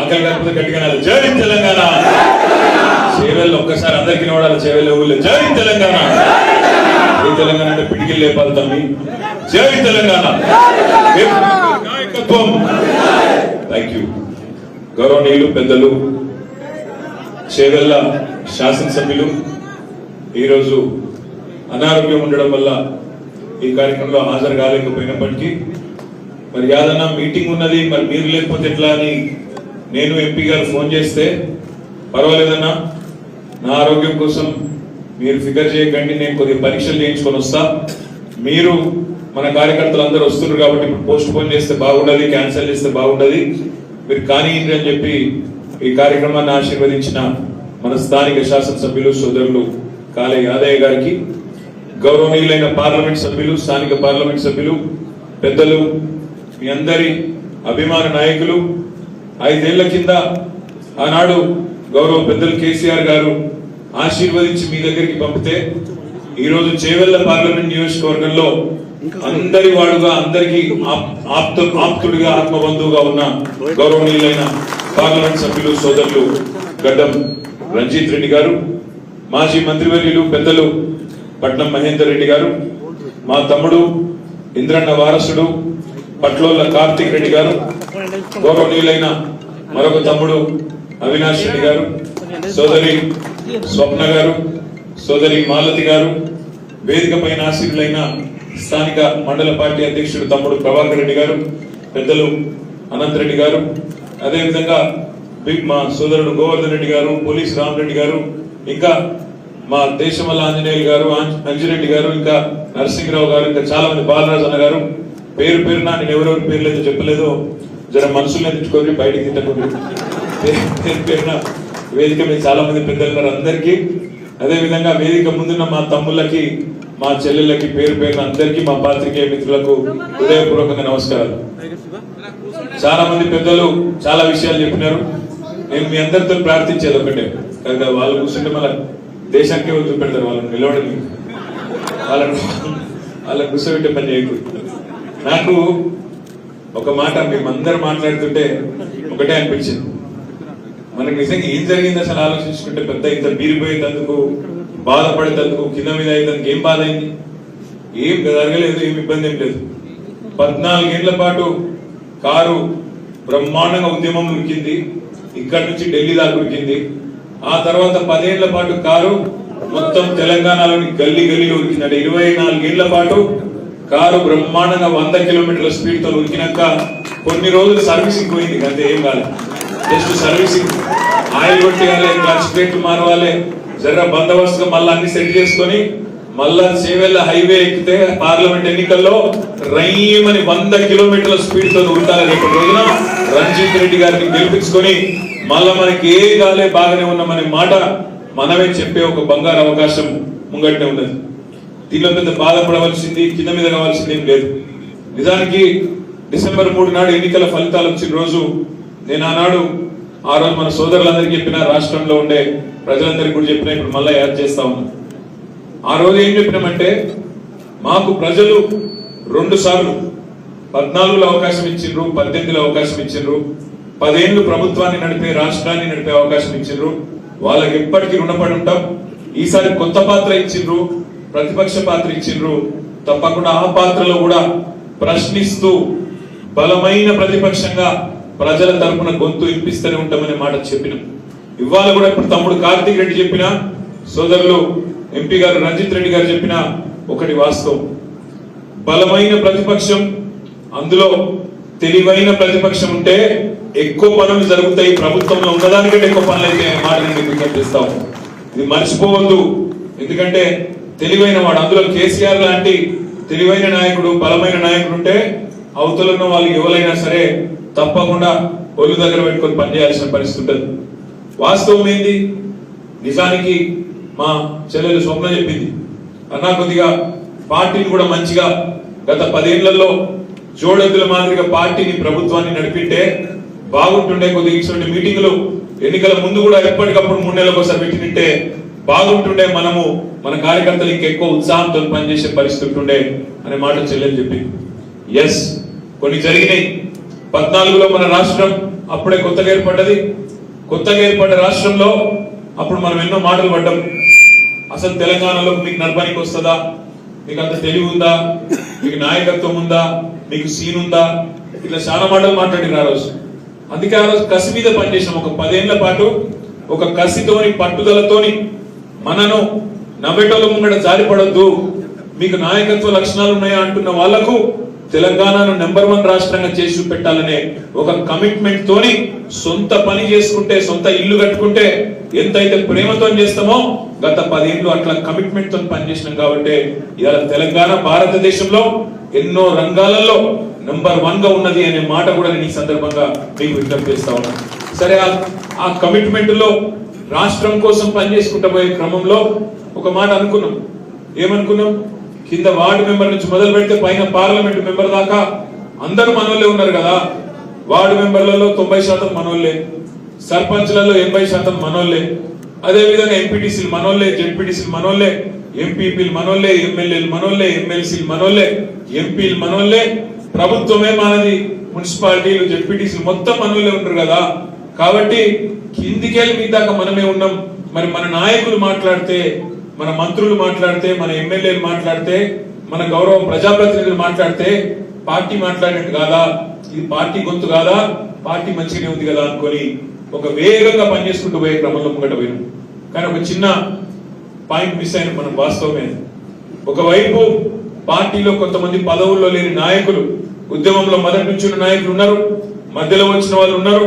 ఆకలి కాకపోతే గట్టిగా జై తెలంగాణ. చేవెళ్ళు ఒక్కసారి అందరికి నోడాలి చేవెళ్ళ ఊళ్ళో. జై తెలంగాణ. జై తెలంగాణ అంటే పిడికిలు లేపాలి తమ్మి జై తెలంగాణ. నాయకత్వం. థ్యాంక్ యూ గౌరవనీయులు పెద్దలు చేవెళ్ళ శాసనసభ్యులు ఈరోజు అనారోగ్యం ఉండడం వల్ల ఈ కార్యక్రమంలో హాజరు కాలేకపోయినప్పటికీ మరి యాదన్న మీటింగ్ ఉన్నది మరి మీరు లేకపోతే ఎట్లా అని నేను ఎంపీ గారు ఫోన్ చేస్తే పర్వాలేదన్నా నా ఆరోగ్యం కోసం మీరు ఫిగర్ చేయకండి నేను కొద్దిగా పరీక్షలు చేయించుకొని వస్తా. మీరు మన కార్యకర్తలు అందరూ వస్తున్నారు కాబట్టి ఇప్పుడు పోస్ట్ పోన్ చేస్తే బాగుండదు క్యాన్సిల్ చేస్తే బాగుండదు. మీరు కానివ్వండి అని చెప్పి ఈ కార్యక్రమాన్ని ఆశీర్వదించిన మన స్థానిక శాసనసభ్యులు సోదరులు కాలే యాదయ్య గారికి గౌరవనీయులైన పార్లమెంట్ సభ్యులు స్థానిక పార్లమెంట్ సభ్యులు పెద్దలు మీ అందరి అభిమాన నాయకులు ఐదేళ్ళ కింద ఆనాడు గౌరవ పెద్దలు కేసీఆర్ గారు ఆశీర్వదించి మీ దగ్గరికి పంపితే ఈ రోజు చేవెళ్ళ పార్లమెంట్ నియోజకవర్గంలో అందరి వాడుగా అందరికి ఆప్తుడిగా ఆత్మబంధువుగా ఉన్న గౌరవనీయులైన పార్లమెంట్ సభ్యులు సోదరులు గడ్డం రంజిత్ రెడ్డి గారు మాజీ మంత్రివర్యులు పెద్దలు పట్నం మహేందర్ రెడ్డి గారు మా తమ్ముడు ఇంద్రన్న వారసుడు పట్లోళ్ళ కార్తీక్ రెడ్డి గారు గౌరవనీయులైన మరొక తమ్ముడు అవినాష్ రెడ్డి గారు సోదరి స్వప్న గారు సోదరి మాలతి గారు వేదిక పైన ఆశీనులైన స్థానిక మండల పార్టీ అధ్యక్షుడు తమ్ముడు ప్రభాకర్ రెడ్డి గారు పెద్దలు అనంత్ రెడ్డి గారు అదేవిధంగా మా సోదరుడు గోవర్ధన్ రెడ్డి గారు పోలీస్ రామరెడ్డి గారు ఇంకా మా దేశమల్ల ఆంజనేయులు గారు అంజిరెడ్డి గారు ఇంకా నరసింహరావు గారు ఇంకా చాలా మంది బాలరాజు అన్న గారు. పేరు పేరున నేను ఎవరెవరి పేర్లు అయితే చెప్పలేదు జర మనసులో తెచ్చుకొని బయటికి తిట్టకుండా. పేరు పేరున వేదిక మీద చాలా మంది పెద్దలు ఉన్నారు అందరికీ. అదేవిధంగా వేదిక ముందున్న మా తమ్ముళ్ళకి మా చెల్లెళ్ళకి పేరు పేరున అందరికీ మా పాత్రికేయ మిత్రులకు హృదయపూర్వకంగా నమస్కారాలు. చాలా మంది పెద్దలు చాలా విషయాలు చెప్పినారు. నేను మీ అందరితో ప్రార్థించేది ఒకటే. కదా వాళ్ళు కూర్చుంటే మన దేశానికి వదిలి పెడతారు వాళ్ళని నిలవడం. వాళ్ళని వాళ్ళని కూర్చోబెట్టే పని చేయకూడదు నాకు ఒక మాట మేమందరం మాట్లాడుతుంటే ఒకటే అనిపించింది. మనకి నిజంగా ఏం జరిగింది అసలు ఆలోచించుకుంటే పెద్ద ఇంత బీరిపోయేందుకు బాధపడేందుకు కింద మీద అయ్యేందుకు ఏం బాధ అయింది? ఏం జరగలేదు ఏం ఇబ్బంది ఏం లేదు. పద్నాలుగేళ్ళ పాటు కారు బ్రహ్మాండంగా ఉద్యమం ఉరికింది. ఇక్కడి నుంచి ఢిల్లీ దాకా ఉరికింది. ఆ తర్వాత పదేళ్ళ పాటు కారు మొత్తం తెలంగాణలోని గల్లీ గల్లీలో ఉరికింది అంటే ఇరవై నాలుగేళ్ళ పాటు కారు బ్రహ్మాండంగా వంద కిలోమీటర్ల స్పీడ్తో ఉరికినాక కొన్ని రోజులు సర్వీసింగ్ పోయింది అంతే ఏం కాలేదు జస్ట్ సర్వీసింగ్ ఆయిల్ కొట్టేయాలి క్లచ్ ప్లేట్ మారవాలి జర బందోబస్తుగా మళ్ళీ అన్ని సెట్ చేసుకొని మళ్ళా సేవెల్ల హైవే ఎక్కితే పార్లమెంట్ ఎన్నికల్లో రైమని వంద కిలోమీటర్ల స్పీడ్తో ఉంటారు రేపటి రోజున రంజిత్ రెడ్డి గారిని గెలిపించుకొని మళ్ళా మనకి ఏ గాలే బాగానే ఉన్నామనే మాట మనమే చెప్పే ఒక బంగారు అవకాశం ముంగట్నే ఉన్నది. దీనిలో పెద్ద బాధపడవలసింది కింద మీద కావాల్సింది ఏం లేదు. నిజానికి డిసెంబర్ మూడు నాడు ఎన్నికల ఫలితాలు వచ్చిన రోజు నేను ఆనాడు ఆ రోజు మన సోదరులందరికీ చెప్పిన రాష్ట్రంలో ఉండే ప్రజలందరికీ కూడా చెప్పిన ఇప్పుడు మళ్ళీ యాడ్ చేస్తా ఉన్నాను ఆ రోజు ఏం చెప్పినామంటే మాకు ప్రజలు రెండు సార్లు పద్నాలుగులో అవకాశం ఇచ్చిండ్రు పద్దెనిమిదిలో అవకాశం ఇచ్చిండ్రు పదేళ్ళు ప్రభుత్వాన్ని నడిపే రాష్ట్రాన్ని నడిపే అవకాశం ఇచ్చిండ్రు. వాళ్ళకి ఎప్పటికీ రుణపడి ఉంటాం. ఈసారి కొత్త పాత్ర ఇచ్చిండ్రు. ప్రతిపక్ష పాత్ర ఇచ్చిండ్రు. తప్పకుండా ఆ పాత్రలో కూడా ప్రశ్నిస్తూ బలమైన ప్రతిపక్షంగా ప్రజల తరపున గొంతు వినిపిస్తూనే ఉంటామనే మాట చెప్పిన. ఇవాళ కూడా ఇప్పుడు తమ్ముడు కార్తీక్ రెడ్డి చెప్పిన సోదరులు ఎంపీ గారు రంజిత్ రెడ్డి గారు చెప్పిన ఒకటి వాస్తవం. బలమైన ప్రతిపక్షం అందులో తెలివైన ప్రతిపక్షం ఉంటే ఎక్కువ పనులు జరుగుతాయి ప్రభుత్వంలో ఉన్నదానికంటే ఎక్కువ పనులు అయితే మాట నేను చేస్తాం ఇది మర్చిపోవద్దు. ఎందుకంటే తెలివైన వాడు. అందులో కేసీఆర్ లాంటి తెలివైన నాయకుడు బలమైన నాయకుడు ఉంటే అవతలను వాళ్ళు ఎవరైనా సరే తప్పకుండా ఒళ్ళు దగ్గర పెట్టుకొని పనిచేయాల్సిన పరిస్థితి ఉంటుంది. వాస్తవం ఏంది? నిజానికి మా చెల్లెలు స్వప్న చెప్పింది. అన్నా కొద్దిగా పార్టీని కూడా మంచిగా గత పదేళ్ళలో జోడెద్దుల మాదిరిగా పార్టీని ప్రభుత్వాన్ని నడిపింటే బాగుంటుండే కొద్దిగా ఇటువంటి మీటింగులు ఎన్నికల ముందు కూడా ఎప్పటికప్పుడు మూడు నెలలకు ఒకసారి పెట్టినట్టే బాగుంటుండే మనము మన కార్యకర్తలు ఇంకెక్కువ ఉత్సాహంతో పనిచేసే పరిస్థితి ఉంటుండే అనే మాట చెల్లెలు చెప్పింది. ఎస్ కొన్ని జరిగినాయి. పద్నాలుగులో మన రాష్ట్రం అప్పుడే కొత్తగా ఏర్పడ్డది. కొత్తగా ఏర్పడ్డ రాష్ట్రంలో అప్పుడు మనం ఎన్నో మాటలు పడ్డాం. అసలు తెలంగాణలో మీకు నడపడానికి వస్తుందా? మీకు అంత తెలివి ఉందా? మీకు నాయకత్వం ఉందా? మీకు సీన్ ఉందా? ఇట్లా చాలా మాటలు మాట్లాడిన ఆ రోజు. అందుకే ఆ రోజు కసి మీద పనిచేసాం ఒక పదేళ్ళ పాటు ఒక కసితోని పట్టుదలతోని మనను నవ్వేటోళ్ళ ముంగడ జారిపడొద్దు. మీకు నాయకత్వ లక్షణాలు ఉన్నాయా అంటున్న వాళ్ళకు తెలంగాణను నెంబర్ వన్ రాష్ట్రంగా చేసి పెట్టాలనే ఒక కమిట్మెంట్ తోని సొంత పని చేసుకుంటే సొంత ఇల్లు కట్టుకుంటే ఎంతైతే ప్రేమతో చేస్తామో గత పదేళ్ళు అట్లా కమిట్మెంట్తో పనిచేసినాం కాబట్టి ఇవాళ తెలంగాణ భారతదేశంలో ఎన్నో రంగాలలో నెంబర్ వన్గా ఉన్నది అనే మాట కూడా నేను ఈ సందర్భంగా మీకు విజ్ఞప్తి చేస్తా ఉన్నాను సరే ఆ- ఆ కమిట్మెంట్లో రాష్ట్రం కోసం పనిచేసుకుంటా పోయే క్రమంలో ఒక మాట అనుకున్నాం. ఏమనుకున్నాం? కింద వార్డు మెంబర్ నుంచి మొదలు పెడితే పైన పార్లమెంట్ మెంబర్ దాకా అందరూ మనోళ్ళే ఉన్నారు కదా. వార్డు మెంబర్లలో తొంభై శాతం మనోళ్ళే. సర్పంచ్లలో ఎనభై శాతం మనోళ్ళే. అదేవిధంగా ఎంపీటీసీలు మనోళ్ళే జెడ్పీటీసీలు మనోళ్ళే ఎంపీపీలు మనోళ్ళే ఎమ్మెల్యేలు మనోళ్ళే ఎమ్మెల్సీలు మనోళ్ళే ఎంపీలు మనోళ్ళే. ప్రభుత్వమే మనది. మున్సిపాలిటీలు జెడ్పీటీసీలు మొత్తం మనోళ్ళే ఉంటారు కదా. కాబట్టి కిందికెళ్ళి మీ దాకా మనమే ఉన్నాం మరి మన నాయకులు మాట్లాడితే మన మంత్రులు మాట్లాడితే మన ఎమ్మెల్యేలు మాట్లాడితే మన గౌరవ ప్రజాప్రతినిధులు మాట్లాడితే పార్టీ మాట్లాడినట్టు కాదా? ఇది పార్టీ గొంతు కాదా? పార్టీ మంచిగానే ఉంది కదా అనుకొని ఒక వేగంగా పనిచేసుకుంటూ పోయే క్రమంలో ముంగట పోయినాం. కానీ ఒక చిన్న పాయింట్ మిస్ అయిన మనం వాస్తవమే. ఒకవైపు పార్టీలో కొంతమంది పదవుల్లో లేని నాయకులు ఉద్యమంలో మొదటి నుంచి నాయకులు ఉన్నారు మధ్యలో వచ్చిన వాళ్ళు ఉన్నారు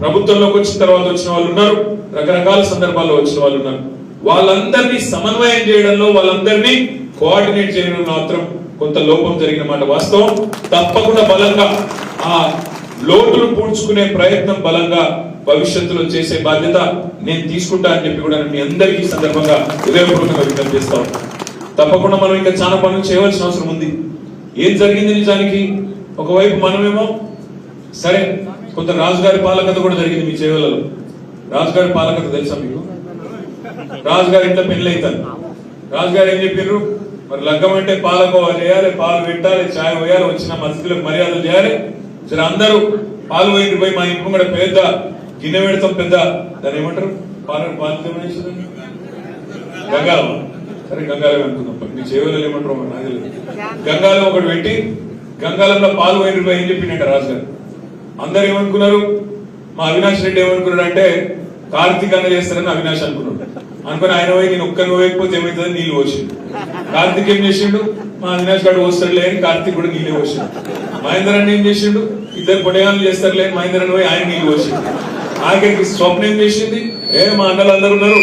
ప్రభుత్వంలోకి వచ్చిన తర్వాత వచ్చిన వాళ్ళు ఉన్నారు. రకరకాల సందర్భాల్లో వచ్చిన వాళ్ళు ఉన్నారు. వాళ్ళందరినీ సమన్వయం చేయడంలో వాళ్ళందరినీ కోఆర్డినేట్ చేయడం మాత్రం కొంత లోపం జరిగిన మాట వాస్తవం. తప్పకుండా బలంగా ఆ లోటును పూడ్చుకునే ప్రయత్నం బలంగా భవిష్యత్తులో చేసే బాధ్యత నేను తీసుకుంటా అని చెప్పి కూడా మీ అందరికీ సందర్భంగా హృదయపూర్వకంగా విజ్ఞప్తి చేస్తా తప్పకుండా మనం ఇంకా చాలా పనులు చేయవలసిన అవసరం ఉంది. ఏం జరిగింది నిజానికి? ఒకవైపు మనమేమో సరే కొంత రాజుగారి పాలకత కూడా జరిగింది మీ చేవలలో. రాజుగారి పాలకత తెలుసా మీకు? రాజుగారి ఇంట్లో పెళ్ళి అవుతారు. రాజుగారు ఏం చెప్పారు మరి లగ్గం అంటే పాలకోవా చేయాలి పాలు పెట్టాలి చాయ్ పోయాలి వచ్చిన మధ్యలో మర్యాదలు చేయాలి. సరే అందరూ పాలు పోయింది పోయి మా ఇంటి కూడా పెద్ద గిన్నె పెడతాం పెద్ద దాన్ని ఏమంటారు? పాలు పాలు ఏమనేసారు? గంగాలం సరే గంగాలం అనుకుందాం. మీ చేవలలో ఏమంటారు మరి నాకు గంగాలం ఒకటి పెట్టి గంగాలంలో పాలు పోయిన రూపాయి ఏం చెప్పిండట రాజుగారు? అందరు ఏమనుకున్నారు? మా అవినాష్ రెడ్డి ఏమనుకున్నాడు అంటే కార్తీక్ అన్న చేస్తారని అవినాష్ అనుకున్నాడు. అనుకుని ఆయన పోయి నేను ఒక్కరిని పోయకపోతే ఏమవుతుంది నీళ్ళు పోసిండు. కార్తీక్ ఏం చేసిండు? మా అవినాష్ గారు పోస్తాడులే అని కార్తీక్ కూడా నీళ్ళు పోసిండు. మహేందర్ అన్న ఏం చేసిండు? ఇద్దరు పొడగాలు చేస్తారులే లేని మహేందర్ అన్న పోయి ఆయన నీళ్ళు పోసిండు. ఆఖరికి స్వప్న ఏం చేసింది? ఏ మా అన్నలు అందరు ఉన్నారు.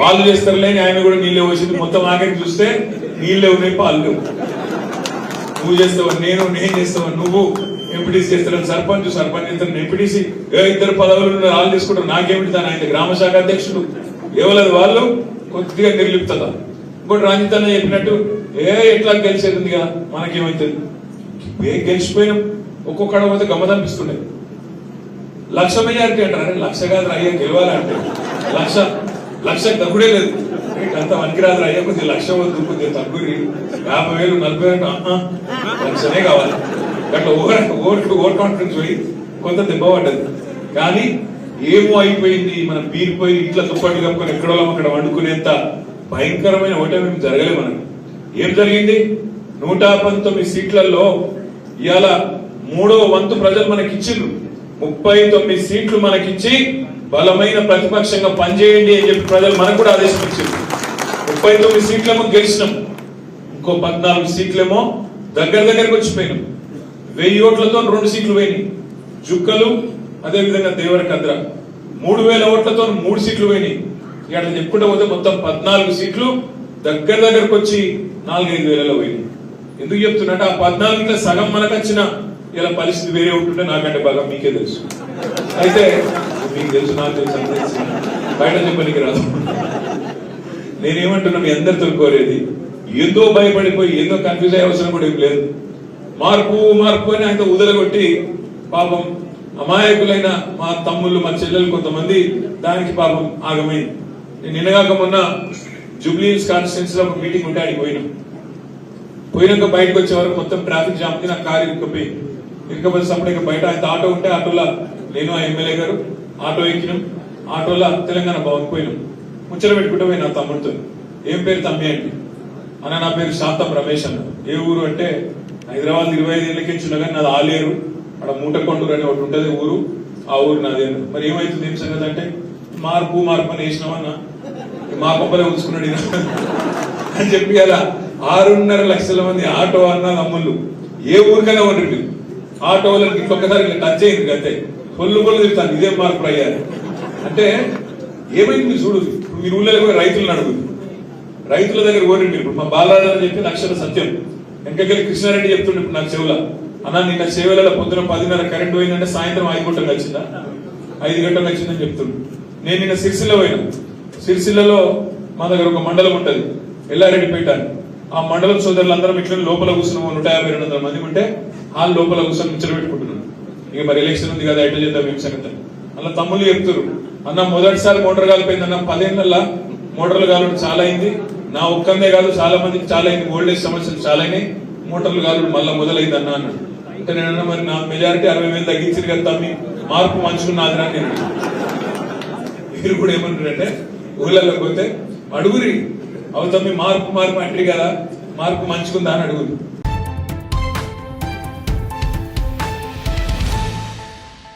వాళ్ళు చేస్తారులే అని ఆయన కూడా నీళ్ళే పోసింది మొత్తం ఆఖరికి చూస్తే నీళ్ళే ఉన్నాయి పాలు లేవు. నువ్వు చేస్తావు? నేను నేను చేస్తావు? నువ్వు. ఎంపీటీసీ చేస్తాను సర్పంచ్ సర్పంచ్ చేస్తాను ఎంపీటీసీ ఏ ఇద్దరు పదవులు ఉన్నారు, వాళ్ళు తీసుకుంటారు. నాకేమిటి దాని? ఆయన గ్రామ శాఖ అధ్యక్షుడు. ఇవ్వలేదు వాళ్ళు కొద్దిగా నిర్లిప్తత. ఇంకోటి రంజిత్ అన్న చెప్పినట్టు ఏ ఎట్లా గెలిచేది ఉందిగా మనకేమైతుంది? ఏ గెలిచిపోయినాం. ఒక్కొక్కడ పోతే గమ్మదనిపిస్తుండే లక్ష మెజారిటీ అంటారు. లక్ష కాదు అయ్యా గెలవాలంటే లక్ష లక్ష తగ్గుడే లేదు. అంత పనికిరాదు అయ్యా కొద్దిగా లక్ష వద్దు కొద్దిగా తగ్గురి యాభై వేలు నలభై వేలు లక్షనే కావాలి. అట్లా ఓవర్ ఓట్ ఓవర్ కాన్ఫిడెన్స్ పోయి కొంత దెబ్బ పడ్డది. కానీ ఏమో అయిపోయింది. మనం పీరిపోయి ఇట్లా దుప్పట్లు కప్పుకొని ఎక్కడో అక్కడ వండుకునేంత భయంకరమైన ఓటమి జరగలే మనకు. ఏం జరిగింది? నూట పంతొమ్మిది సీట్లలో ఇవాళ మూడో వంతు ప్రజలు మనకిచ్చిండ్రు ముప్పై తొమ్మిది సీట్లు మనకిచ్చి బలమైన ప్రతిపక్షంగా పనిచేయండి అని చెప్పి ప్రజలు మనకు కూడా ఆదేశం ఇచ్చింది ముప్పై తొమ్మిది సీట్లేమో గెలిచినాం. ఇంకో పద్నాలుగు సీట్లేమో దగ్గర దగ్గరకు వచ్చిపోయినాం. వెయ్యి ఓట్లతో రెండు సీట్లు పోయినాయి. జుక్కలు అదే విధంగా మూడు వేల ఓట్లతో మూడు సీట్లు పోయినాయి. ఇక్కడ చెప్పుకుంటే పోతే మొత్తం పద్నాలుగు సీట్లు దగ్గర దగ్గరకు వచ్చి నాలుగైదు వేలలో పోయినాయి. ఎందుకు చెప్తున్నట్టు ఆ పద్నాలుగులో సగం మనకు వచ్చిన ఇలా పరిస్థితి వేరే ఉంటుంటే నాకంటే బాగా మీకే తెలుసు. అయితే మీకు తెలుసు నాకు తెలుసు తెలుసు. బయట చెప్పనికి రాదు. నేనేమంటున్నా మీ అందరితో కోరేది ఏందో భయపడిపోయి ఏందో కన్ఫ్యూజ్ అయ్యే అవసరం కూడా ఏం లేదు. మార్పు మార్పు అని ఆయన ఉదలగొట్టి పాపం అమాయకులైన మా తమ్ముళ్ళు మా చెల్లెలు కొంతమంది దానికి పాపం ఆగమైంది. నేను నిన్నగాక మొన్న జూబ్లీస్ కాన్స్టిట్యూన్స్లో ఒక మీటింగ్ ఉంటే ఆడికి పోయినాం. పోయినాక బయటకు వచ్చే వరకు మొత్తం ట్రాఫిక్ జామ్కి నా కారు ఇరుక్కుపోయి ఇరుకపోతే సపరేట్గా బయట ఆయన ఆటో ఉంటే ఆటోలో నేను ఆ ఎమ్మెల్యే గారు ఆటో ఎక్కినాం. ఆటోలో తెలంగాణ భవన్ పోయినాం. ముచ్చట పెట్టుకుంటే నా తమ్ముడితో. ఏం పేరు తమ్మి అంటే? అన్న నా పేరు శాంతం రమేష్ అన్న. ఏ ఊరు అంటే హైదరాబాద్ ఇరవై ఐదు ఏళ్ళకి ఇచ్చిండగా నాది ఆలేరు. అక్కడ మూటకొండూరు అని ఒకటి ఉంటుంది ఊరు. ఆ ఊరు నాది మరి ఏమైతుంది? ఏం సంగతి అంటే మార్పు మార్పు అని వేసినామన్నా మా కొబ్బరి ఉంచుకున్నాడు అని చెప్పి అలా ఆరున్నర లక్షల మంది ఆటో అన్న తమ్ముళ్ళు. ఏ ఊరికైనా ఉండరు ఆటో వాళ్ళకి ఇంకొకసారి ఇట్లా టచ్ అయింది అంతే పొల్లు పొల్లు తిరుగుతాను ఇదే మార్పు అయ్యారు అంటే ఏమైంది చూడు? ఇప్పుడు మీరు ఊళ్ళో కూడా రైతులను అడుగుతుంది రైతుల దగ్గర ఓరిండి ఇప్పుడు మా బాలరాజు అని చెప్పి అక్షర సత్యం. వెంకకెళ్ళి కృష్ణారెడ్డి చెప్తుండే ఇప్పుడు చెవుల. అన్న నిన్న చెవులలో పొద్దున పదిన్నర కరెంట్ పోయిందంటే సాయంత్రం ఐదు గంటలకు వచ్చిందా? ఐదు గంటలకు వచ్చిందని చెప్తుండు. నేను నిన్న సిరిసిల్ల పోయినా. సిరిసిల్లలో మా దగ్గర ఒక మండలం ఉంటుంది ఎల్లారెడ్డిపేట అని. ఆ మండలం సోదరులందరం ఇట్లా లోపల కూర్చున్నాం నూట యాభై రెండు వందల మంది ఉంటే హాల్ లోపల కూర్చొని ముచ్చట పెట్టుకుంటున్నాను ఇక మరి ఎలక్షన్ ఉంది కదా ఎట్లా చేద్దాం ఏం సంగతి అలా తమ్ముళ్ళు చెప్తారు అన్న మొదటిసారి మోటార్ కాలిపోయింది అన్న పదేళ్ళ మోటార్లు కాలం చాలా అయింది నా ఒక్కందే కాదు చాలా మందికి చాలా అయింది ఓల్డేజ్ సమస్యలు చాలా అయినాయి. మోటార్లు కాదు మళ్ళీ మొదలైంది అన్న అన్నాడు. అంటే నేను మరి నా మెజారిటీ అరవై వేలు తగ్గించింది కదా తమ్మి మార్పు మంచుకున్నది రా నేను. మీరు కూడా ఏమంటారంటే ఊళ్ళలోకి పోతే అడుగురి. అవుతాం మీ మార్పు మార్పు అంటే కదా మార్పు మంచుకుందా అని అడుగురు.